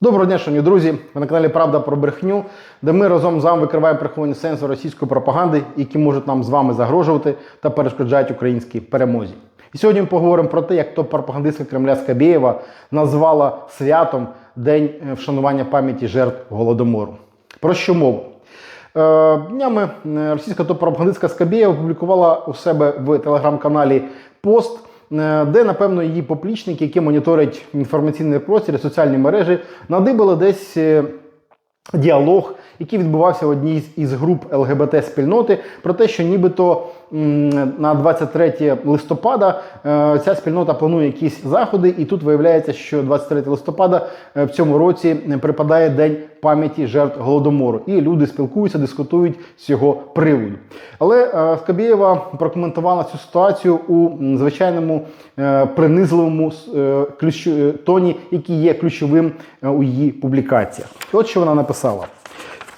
Доброго дня, шановні друзі! Ви на каналі Правда про брехню, де ми разом з вами викриваємо приховані сенси російської пропаганди, які можуть нам з вами загрожувати та перешкоджають українській перемозі. І сьогодні ми поговоримо про те, як то пропагандистка Кремля Скабєєва назвала святом День е, вшанування пам'яті жертв Голодомору. Про що мова? Е, Днями е, російська топ-пропагандистка Скабєєва опублікувала у себе в телеграм-каналі пост, де, напевно, її поплічники, які моніторять інформаційний простір соціальні мережі, надибали десь. е, Діалог, який відбувався в одній із груп ЛГБТ-спільноти, про те, що нібито на 23 листопада е, ця спільнота планує якісь заходи, і тут виявляється, що 23 листопада е, в цьому році е, припадає День пам'яті жертв голодомору, і люди спілкуються, дискутують з його приводу. Але е, Скабєєва прокоментувала цю ситуацію у звичайному е, принизливому е, тоні, який є ключовим у її публікаціях. От що вона написала.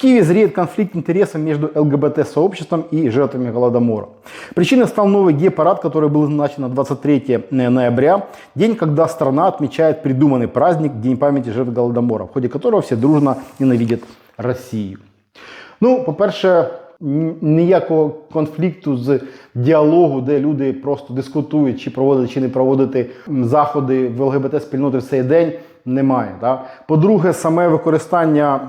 В Киеве зреет конфликт интересов между ЛГБТ-сообществом и жертвами Голодомора. Причиной стал новый гей-парад, который был назначен на 23 ноября, день, когда страна отмечает придуманный праздник День памяти жертв Голодомора, в ходе которого все дружно ненавидят Россию. Ну, по-перше, ні- ніякого конфлікту з діалогу, де люди просто дискутують, чи проводити, чи не проводити м, заходи в ЛГБТ-спільноти в цей день, немає. Да? По-друге, саме використання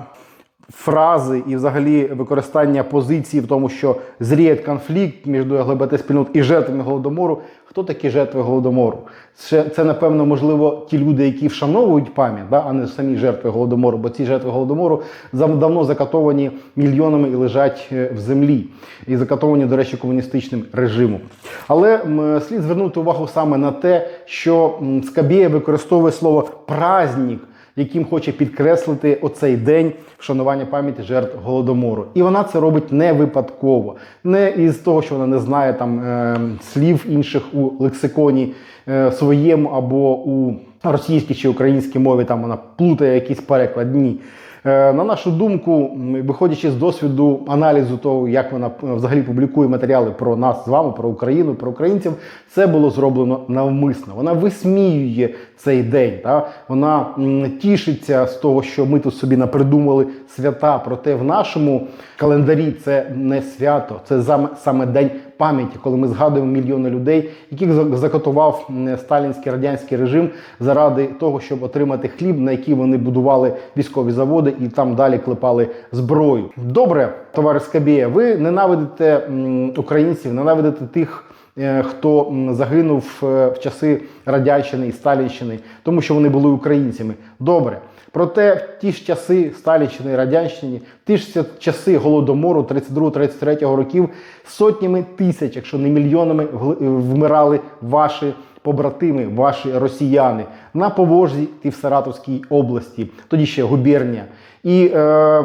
фрази і взагалі використання позиції в тому, що зріє конфлікт між ЛГБТ-спільнот і жертвами голодомору. Хто такі жертви голодомору? Це, це напевно, можливо, ті люди, які вшановують пам'ять, да, а не самі жертви голодомору, бо ці жертви голодомору давно закатовані мільйонами і лежать е, в землі, і закатовані, до речі, комуністичним режимом. Але слід звернути увагу саме на те, що Скабєєв використовує слово праздник яким хоче підкреслити оцей день вшанування пам'яті жертв голодомору. І вона це робить не випадково, не із того, що вона не знає там е, слів інших у лексиконі е, своєму або у російській чи українській мові. Там вона плутає якісь перекладні. Е, На нашу думку, виходячи з досвіду аналізу того, як вона е, взагалі публікує матеріали про нас з вами, про Україну, про українців, це було зроблено навмисно. Вона висміює цей день. Та? Вона тішиться з того, що ми тут собі напридумали свята. Проте в нашому календарі це не свято, це саме день пам'яті, коли ми згадуємо мільйони людей, яких за- закатував сталінський радянський режим заради того, щоб отримати хліб, на який вони будували військові заводи і там далі клепали зброю. Добре, товариш Скабєє, ви ненавидите українців, ненавидите тих. Е, Хто загинув е, в часи Радянщини і Сталінщини, тому що вони були українцями. Добре. Проте в ті ж часи Сталінщини і Радянщини, в ті ж часи голодомору 32-33 років сотнями тисяч, якщо не мільйонами, вмирали ваші побратими, ваші росіяни на Поволжі і в Саратовській області, тоді ще губернія. І е,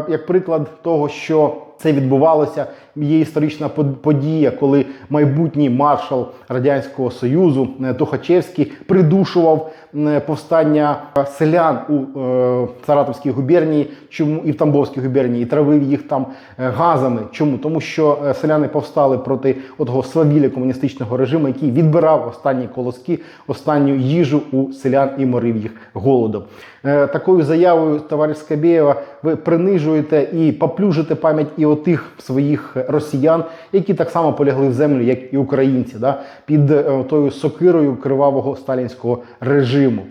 як приклад того, що це відбувалося, є історична под- подія, коли майбутній маршал Радянського Союзу е, Тухачевський придушував е, повстання селян у е, Саратовській губернії, чому і в Тамбовській губернії, і травив їх там газами. Чому? Тому що селяни повстали проти отого свавілля комуністичного режиму, який відбирав останні колоски, останню їжу у селян і морив їх голодом. Такою заявою, товариш Скабєєва, ви принижуєте і поплюжите пам'ять і отих своїх росіян, які так само полягли в землю, як і українці, да, під е, тою сокирою кривавого сталінського режиму.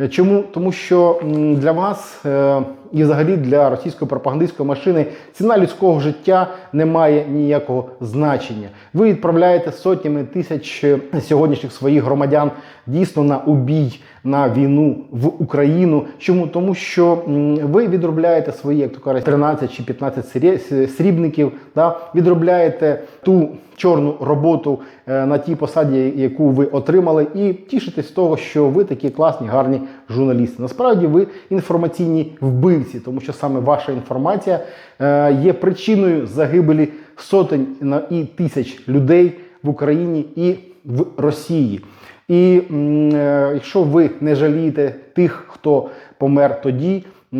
Е, Чому? Тому що для вас е, і взагалі для російської пропагандистської машини ціна людського життя не має ніякого значення. Ви відправляєте сотнями тисяч е, сьогоднішніх своїх громадян дійсно на убій, на війну в Україну. Чому? Тому що ви відробляєте свої, як то кажуть, 13 чи 15 срє- срібників, да? відробляєте ту чорну роботу е, на тій посаді, яку ви отримали, і тішитесь з того, що ви такі класні, гарні журналісти. Насправді ви інформаційні вбивці, тому що саме ваша інформація е, є причиною загибелі сотень і тисяч людей в Україні і в Росії. І е, якщо ви не жалієте тих, хто помер тоді, е,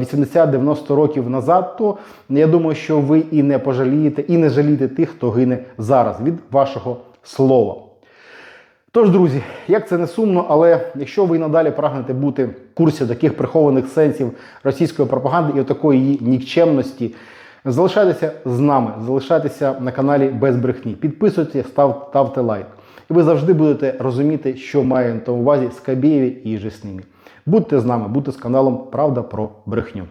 80-90 років назад, то я думаю, що ви і не пожалієте, і не жалієте тих, хто гине зараз від вашого слова. Тож, друзі, як це не сумно, але якщо ви надалі прагнете бути в курсі таких прихованих сенсів російської пропаганди і такої її нікчемності, залишайтеся з нами, залишайтеся на каналі без брехні. Підписуйтесь, став, ставте лайк. І ви завжди будете розуміти, що має на увазі Скабєєві і же з ними. Будьте з нами, будьте з каналом Правда про брехню.